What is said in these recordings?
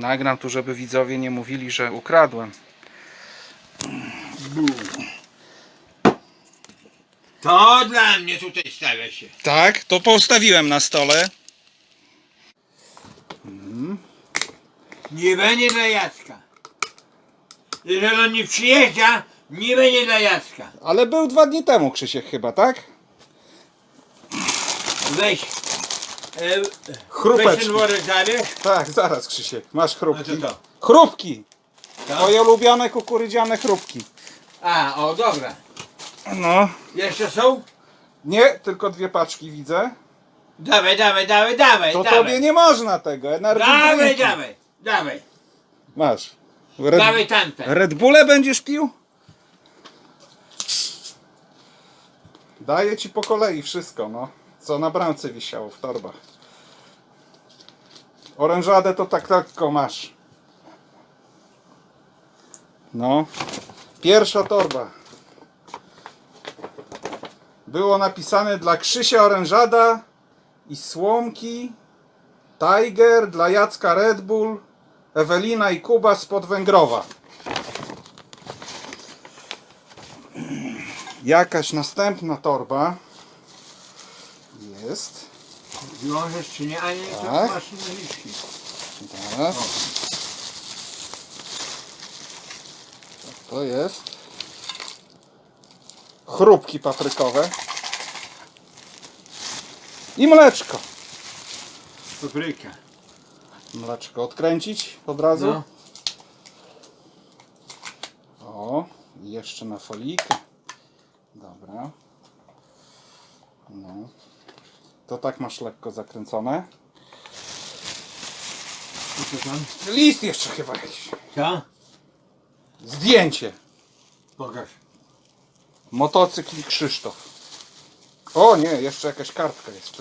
Nagram tu, żeby widzowie nie mówili, że ukradłem. To dla mnie tutaj stawia się. Tak, to postawiłem na stole. Nie będzie dla Jacka. Jeżeli on nie przyjeżdża, nie będzie dla Jacka. Ale był dwa dni temu, Krzysiek chyba, tak? Weź. E, Chrupeczki. ten worek. Tak, zaraz Krzysiek, masz chrupki. To? Chrupki! To? Twoje ulubione kukurydziane chrupki. A, o dobra. No. Jeszcze są? Nie, tylko dwie paczki widzę. Dawaj, dawaj, dawaj, dawaj, To dawaj. tobie nie można tego, energy Dawaj, drinki. dawaj, dawaj. Masz. Red, Dawaj tamte. Red Bulle będziesz pił? Daję ci po kolei wszystko, no. Co na bramce wisiało w torbach. Orężadę to tak tylko masz. No. Pierwsza torba. Było napisane dla Krzysia Orężada i Słomki, Tiger, dla Jacka Red Bull, Ewelina i Kuba spod Węgrowa. Jakaś następna torba jest. Wiążesz czy nie, a nie, to Tak. masz. Tak. To jest? Chrupki paprykowe. I mleczko. Papryka. Mleczko odkręcić od razu. No. O, i jeszcze na folikę. Dobra. No. To tak masz lekko zakręcone. I co tam? List jeszcze chyba jakiś. Co? Zdjęcie. Pokaż. Motocykl i Krzysztof. O nie, jeszcze jakaś kartka jest w.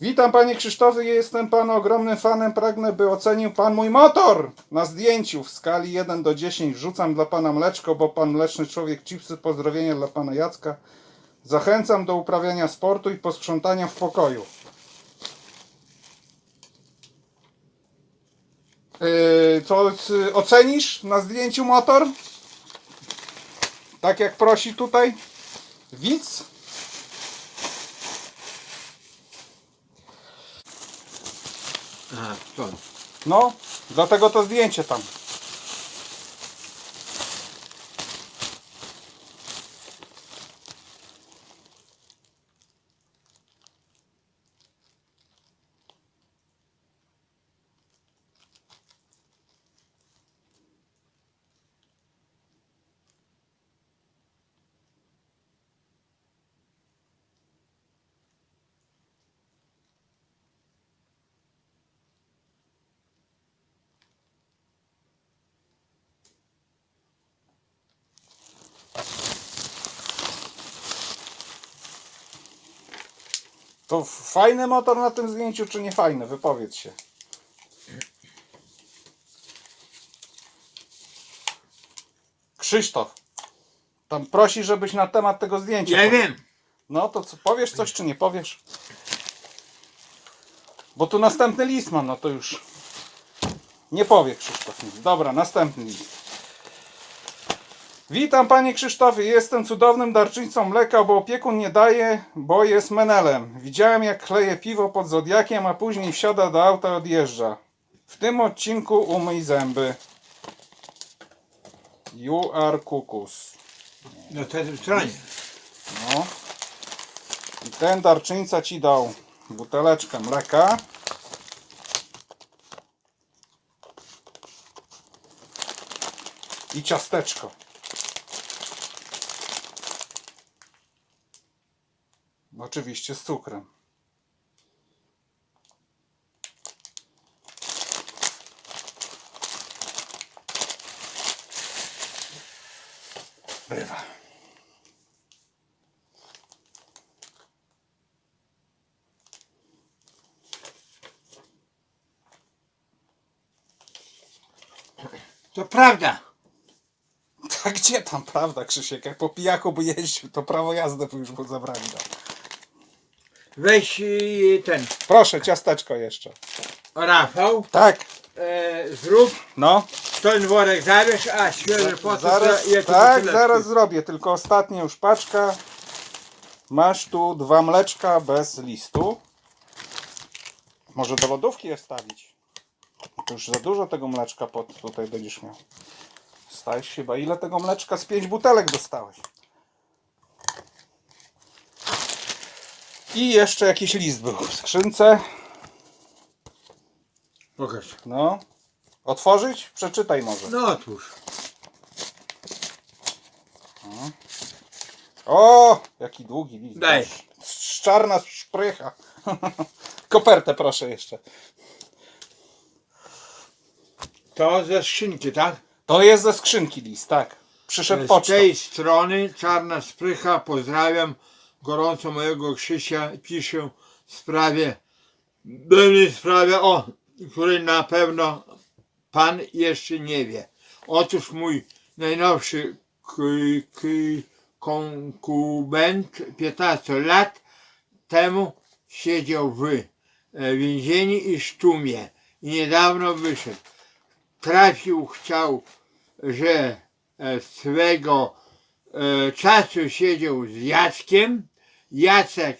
Witam panie Krzysztofie, jestem pana ogromnym fanem. Pragnę, by ocenił pan mój motor na zdjęciu w skali 1 do 10. Wrzucam dla pana mleczko, bo pan mleczny człowiek chipsy. Pozdrowienia dla pana Jacka. Zachęcam do uprawiania sportu i posprzątania w pokoju. Yy, to y, ocenisz na zdjęciu motor? Tak jak prosi tutaj widz? Aha, stąd. No, dlatego to zdjęcie tam. To fajny motor na tym zdjęciu, czy nie fajny? Wypowiedz się. Krzysztof, tam prosi, żebyś na temat tego zdjęcia. Ja powiedział. wiem. No to co, powiesz coś, czy nie powiesz? Bo tu następny list mam, no to już nie powie Krzysztof nic. Dobra, następny list. Witam panie Krzysztofie, jestem cudownym darczyńcą mleka, bo opiekun nie daje, bo jest menelem. Widziałem jak kleje piwo pod Zodiakiem, a później wsiada do auta i odjeżdża. W tym odcinku umyj zęby. You are kukus. Na tej stronie. No. I ten darczyńca ci dał buteleczkę mleka. I ciasteczko. Oczywiście z cukrem. Bywa. To prawda. A gdzie tam prawda, Krzysiek? Jak po pijaku by jeździł, to prawo jazdy by już mu zabrali. Weź y, ten Proszę, ciasteczko jeszcze. Rafał, Tak, e, zrób no. ten worek zabierz, a świeże po co Zaraz, ja tu tak, zaraz zrobię, tylko ostatnia już paczka. Masz tu dwa mleczka bez listu. Może do lodówki je wstawić. To już za dużo tego mleczka pod tutaj będziesz miał. Stajesz się, chyba ile tego mleczka z pięć butelek dostałeś. I jeszcze jakiś list był w skrzynce. Pokaż. No. Otworzyć? Przeczytaj może. No otwórz. O, jaki długi list. Daj. Sz- Czarna szprycha. Kopertę proszę jeszcze. To ze skrzynki, tak? To jest ze skrzynki list, tak. Przyszedł Z pocztą. tej strony czarna sprycha, pozdrawiam gorąco mojego Krzysia, piszę w sprawie, pewnej sprawie, o której na pewno pan jeszcze nie wie. Otóż mój najnowszy konkubent 15 lat temu siedział w e, więzieniu i sztumie i niedawno wyszedł. Trafił, chciał, że e, swego e, czasu siedział z Jackiem. Jacek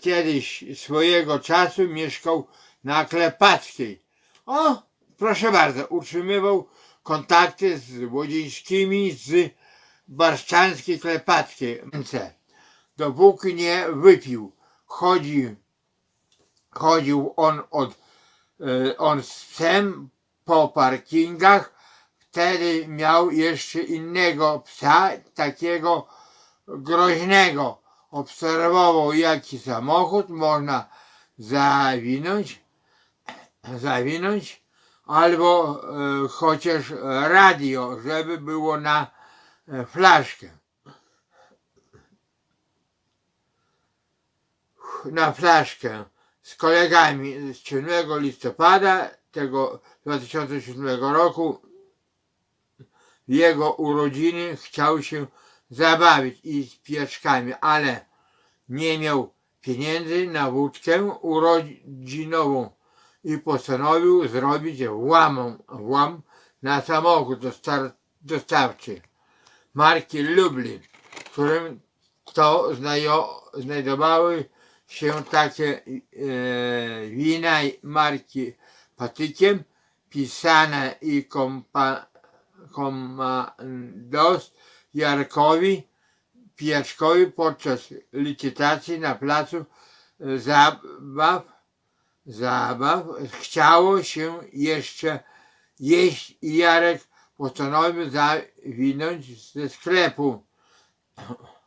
kiedyś swojego czasu mieszkał na Klepackiej. O, proszę bardzo, utrzymywał kontakty z Łodzińskimi z Barszczanskiej Klepackiej. Dopóki nie wypił, chodzi, chodził on od e, on z psem po parkingach, wtedy miał jeszcze innego psa, takiego groźnego. Obserwował jaki samochód można zawinąć, zawinąć albo e, chociaż radio, żeby było na e, flaszkę. Na flaszkę z kolegami z 7 listopada tego 2007 roku w jego urodziny chciał się zabawić i z pieczkami, ale nie miał pieniędzy na wódkę urodzinową i postanowił zrobić włamą, włam na samochód dostawczy marki Lublin, w którym to znajdowały się takie e, wina marki patykiem pisane i kompa, komandos Jarkowi Pieczkowi podczas licytacji na placu e, zabaw, zabaw chciało się jeszcze jeść i Jarek postanowił zawinąć ze sklepu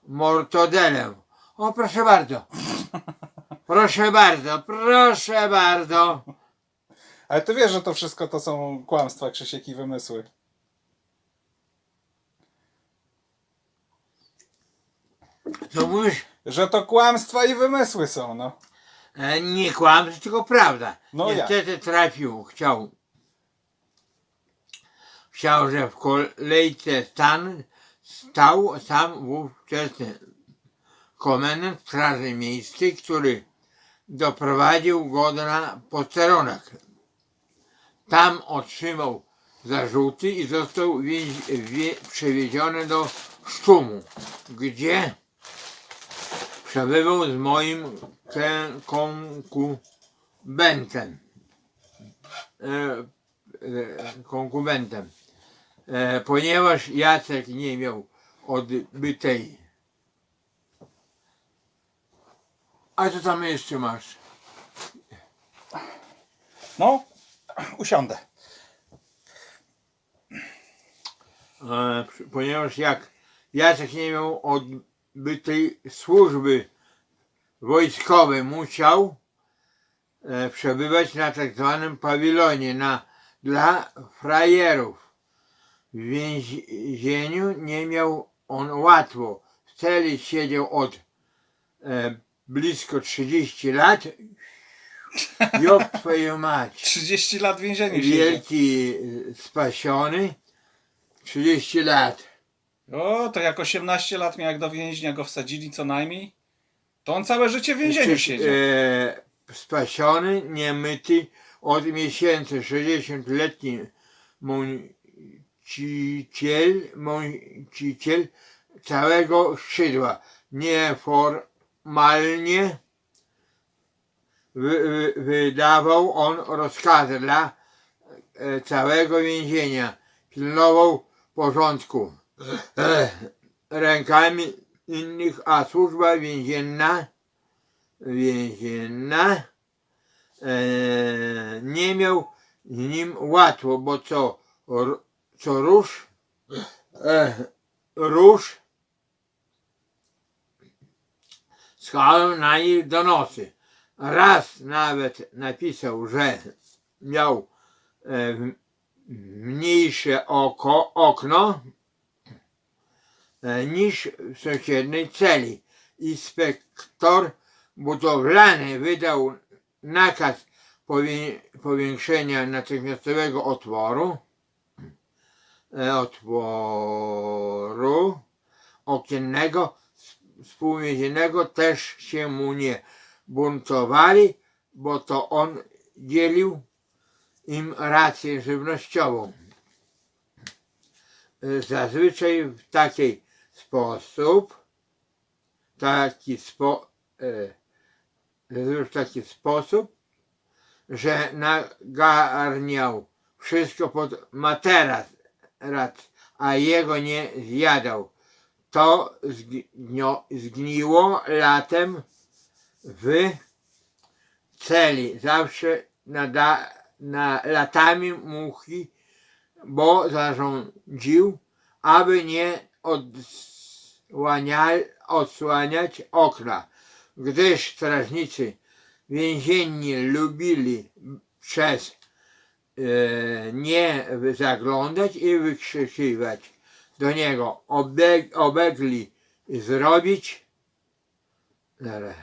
mortodelem. O proszę bardzo. Proszę bardzo, proszę bardzo. Ale ty wiesz, że to wszystko to są kłamstwa, Krzysiek wymysły. Co mówisz? Że to kłamstwa i wymysły są, no. E, nie kłamstwo, tylko prawda. No jak? Niestety trafił, chciał. Chciał, że w kolejce stan stał sam ówczesny komendant Straży Miejskiej, który doprowadził go na posterunek. Tam otrzymał zarzuty i został więź, wie, przewieziony do Sztumu, gdzie przebywał z moim konkubentem. E, e, konkubentem. E, ponieważ Jacek nie miał odbytej. A co tam jeszcze masz? No, usiądę. Ponieważ jak Jacek nie miał odbytej służby wojskowej, musiał e, przebywać na tak zwanym pawilonie na, dla frajerów. W więzieniu nie miał on łatwo. W celi siedział od e, blisko 30 lat. Job twoją mać. 30 lat w więzieniu siedzi. Wielki e, spasiony. 30 lat. O, to jak 18 lat miał, jak do więźnia go wsadzili co najmniej. To on całe życie w więzieniu siedzi. e, spasiony, niemyty, od miesięcy 60-letni mąciciel, mąciciel całego skrzydła. Nieformalnie wy, wy, wydawał on rozkazy dla e, całego więzienia. Pilnował porządku rękami innych, a służba więzienna więzienna e, nie miał z nim łatwo, bo co, co rusz, e, rusz składał na nich donosy. Raz nawet napisał, że miał e, mniejsze oko, okno e, niż w sąsiedniej celi. Inspektor budowlany wydał nakaz powię- powiększenia natychmiastowego otworu, e, otworu okiennego współwięzionego też się mu nie buntowali, bo to on dzielił im rację żywnościową. E, Zazwyczaj w taki sposób, taki spo, e, w taki sposób, że nagarniał wszystko pod materac, a jego nie zjadał. To zgnio, zgniło latem w celi. Zawsze nada, na latami muchi, bo zarządził, aby nie odsłaniać, odsłaniać okna gdyż strażnicy więzienni lubili przez e, nie zaglądać i wykrzykiwać do niego obeg, obegli zrobić zaraz,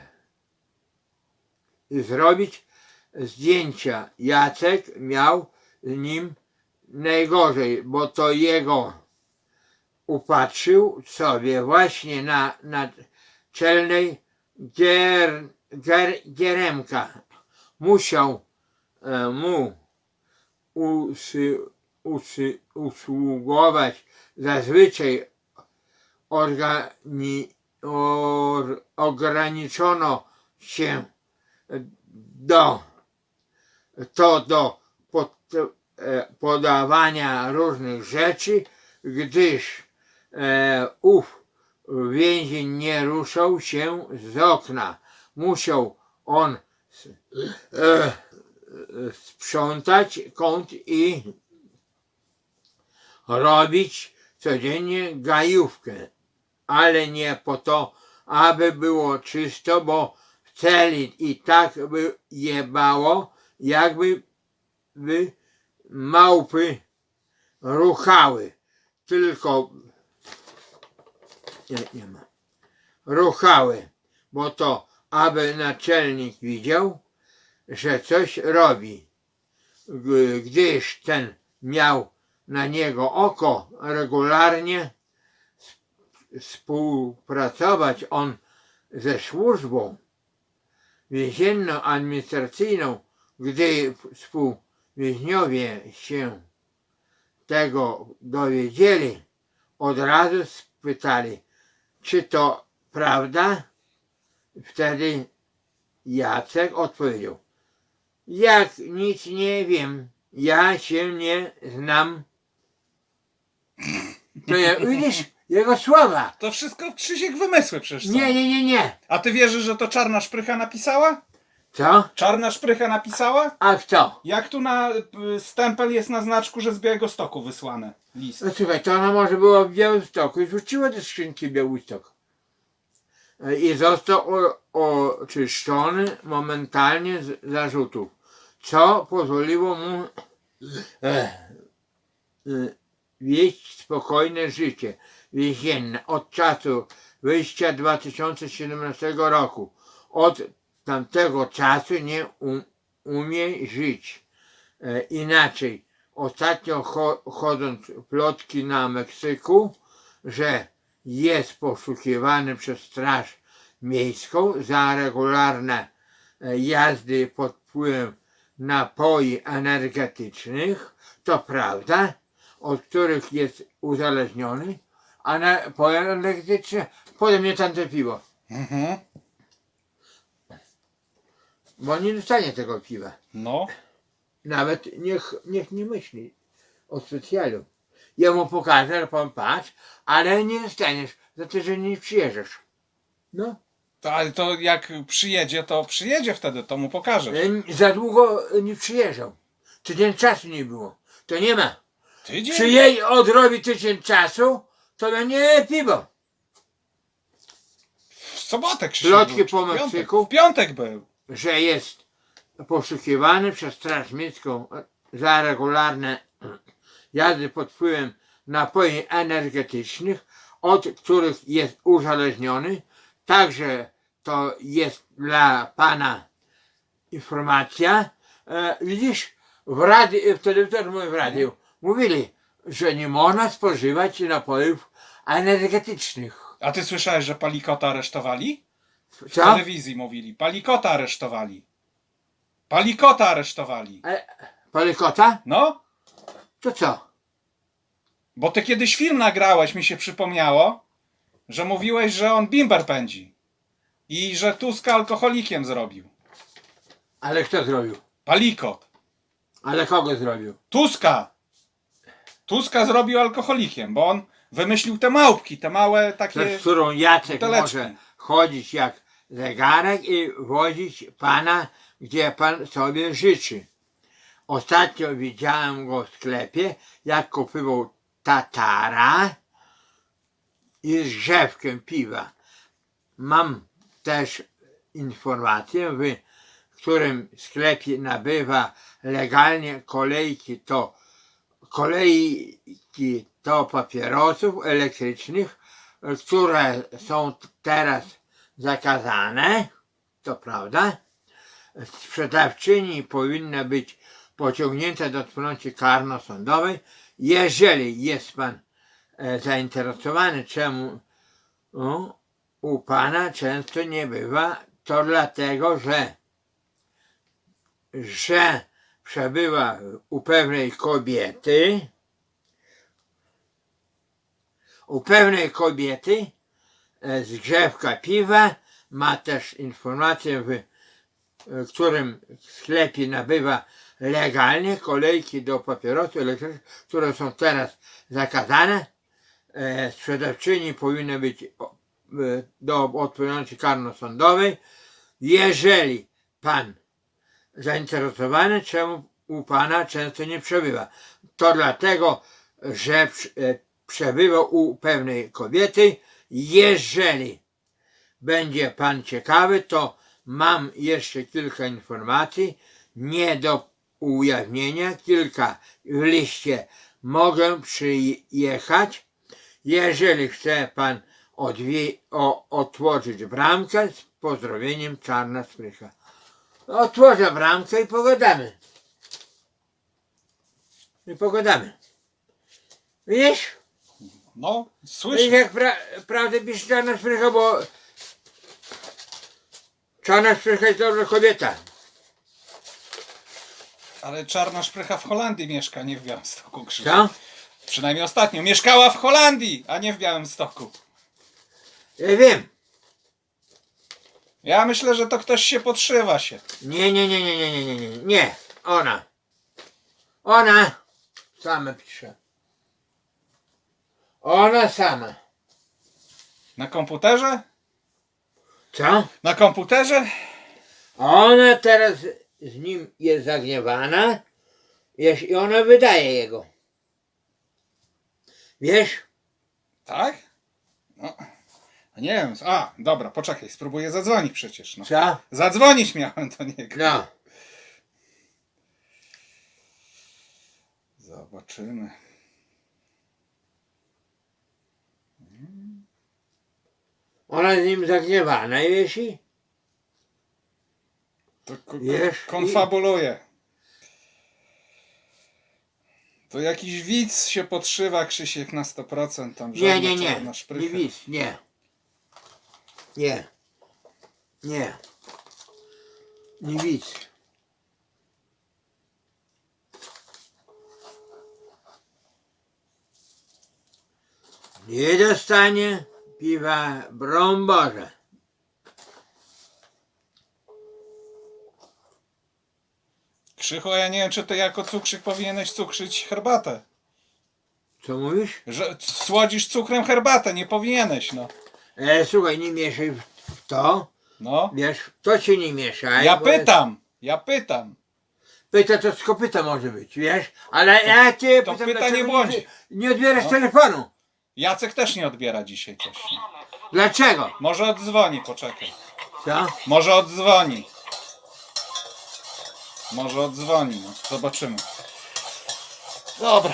zrobić zdjęcia. Jacek miał z nim najgorzej, bo to jego upatrzył sobie właśnie na, na czelnej gier, gier, gieremka. Musiał e, mu usy, usy, usługować zazwyczaj organi, or, ograniczono się do to do pod, e, podawania różnych rzeczy, gdyż ów więzień nie ruszał się z okna. Musiał on e, e, sprzątać kąt i robić codziennie gajówkę, ale nie po to, aby było czysto, bo w celi i tak by jebało, jakby by małpy ruchały. Tylko. Ruchały, bo to, aby naczelnik widział, że coś robi. Gdyż ten miał na niego oko regularnie sp- współpracować on ze służbą więzienną administracyjną, gdy współwięźniowie się tego dowiedzieli, od razu spytali, czy to prawda? Wtedy Jacek odpowiedział, jak nic nie wiem, ja się nie znam. To ja, widzisz, jego słowa. To wszystko Krzysiek wymysły przecież są. Nie, nie, nie, nie. A ty wierzysz, że to czarna szprycha napisała? Co? Czarna szprycha napisała? A kto? Jak tu na y, stempel jest na znaczku, że z Białego Stoku wysłane list. No słuchaj, to ona może była w Białymstoku i wrzuciła do skrzynki Białystok. E, I został o- oczyszczony momentalnie z zarzutów, co pozwoliło mu e, e, wieść spokojne życie więzienne od czasu wyjścia 2017 roku. Od tamtego czasu nie um, umie żyć e, inaczej. Ostatnio cho, chodząc plotki na Meksyku, że jest poszukiwany przez straż miejską za regularne e, jazdy pod wpływem napoi energetycznych, to prawda, od których jest uzależniony, a napoje energetyczne pode mnie tamte piwo, Mhm. Bo nie dostanie tego piwa. No. Nawet niech, niech nie myśli o specjalu. Ja mu pokażę, że pan patrz, ale nie dostaniesz za to, że nie przyjeżdżasz. No, To, ale to jak przyjedzie, to przyjedzie wtedy, to mu pokażesz. za długo nie przyjeżdżał. Tydzień czasu nie było. To nie ma. Tydzień? Przyjedzie, odrobi tydzień czasu, to będzie piwo. W sobotę był, czy po w piątek? Meksyku? W piątek był. Że jest poszukiwany przez Straż Miejską za regularne jazdy pod wpływem napoi energetycznych, od których jest uzależniony. Także to jest dla Pana informacja. E, widzisz, w, radi- w telewizorze w radiu mówili, że nie można spożywać napojów energetycznych. A ty słyszałeś, że Palikota aresztowali? W Co? telewizji mówili. Palikota aresztowali. Palikota aresztowali. Palikota? No, To co? bo ty kiedyś film nagrałeś, mi się przypomniało, że mówiłeś, że on bimber pędzi. I że Tuska alkoholikiem zrobił. Ale kto zrobił? Palikot. Ale kogo zrobił? Tuska. Tuska zrobił alkoholikiem, bo on wymyślił te małpki, te małe takie... Przez którą Jacek buteleczki. może chodzić jak zegarek i wozić pana, gdzie pan sobie życzy. Ostatnio widziałem go w sklepie, jak kupował tatara i z grzewkiem piwa. Mam też informację, w którym sklepie nabywa legalnie kolejki to kolejki to papierosów elektrycznych, które są teraz zakazane, to prawda. Sprzedawczyni powinna być pociągnięta do odpowiedzialności karno-sądowej, jeżeli jest pan e, zainteresowany, czemu u pana często nie bywa, to dlatego, że że przebywa u pewnej kobiety, u pewnej kobiety e, z grzewka piwa, ma też informację, w, którym sklepie nabywa legalnie kolejki do papierosów elektrycznych, które są teraz zakazane. E, sprzedawczyni powinny być e, do odpowiedzialności karno-sądowej, jeżeli pan zainteresowany, czemu u pana często nie przebywa. To dlatego, że przy- e, przebywa u pewnej kobiety. Jeżeli będzie pan ciekawy, to mam jeszcze kilka informacji, nie do ujawnienia, kilka w liście mogę przyjechać. Jeżeli chce pan o, otworzyć bramkę, z pozdrowieniem Czarna Sprycha. Otworzę bramkę i pogadamy. I pogadamy. Widzisz? No, Widzisz słyszę. jak pra prawdę pisze Czarna Sprycha, bo Czarna Sprycha jest dobra kobieta. Ale czarna szprycha w Holandii mieszka, nie w Białymstoku Krzysiek. Co? Przynajmniej ostatnio. Mieszkała w Holandii, a nie w Białymstoku. Ja wiem. Ja myślę, że to ktoś się podszywa się. Nie, nie, nie, nie, nie, nie, nie, nie, nie. Ona. Ona sama pisze. Ona sama. Na komputerze? Co? Na komputerze? Ona teraz z nim jest zagniewana wiesz, i ona wydaje jego. Wiesz? Tak? No. Nie wiem. A, dobra, poczekaj, spróbuję zadzwonić przecież. No. Co? Zadzwonić miałem do niego. No. Zobaczymy. Ona z nim zagniewana, wiesz? To ko- ko- Wiesz, konfabuluje. To jakiś widz się podszywa Krzysiek na 100% tam Nie, żadna nie, nie. czarna szprycha. Nie widz, nie. Nie. Nie. Nie widz. Nie dostanie piwa, broń Boże. Krzychu, ja nie wiem, czy ty jako cukrzyk powinieneś cukrzyć herbatę. Co mówisz? Że słodzisz cukrem herbatę, nie powinieneś, no. E, słuchaj, nie mieszaj w to. No. Wiesz, to się nie mieszaj. Ja bo pytam, ja pytam. Pyta to z kopyta może być, wiesz? Ale ja cię to pytam, pyta dlaczego nie błądzi. Nie, nie odbierasz No. telefonu. Jacek też nie odbiera dzisiaj coś. Dlaczego? Może oddzwoni, poczekaj. Co? Może oddzwoni. Może oddzwoni, no. Zobaczymy. Dobra.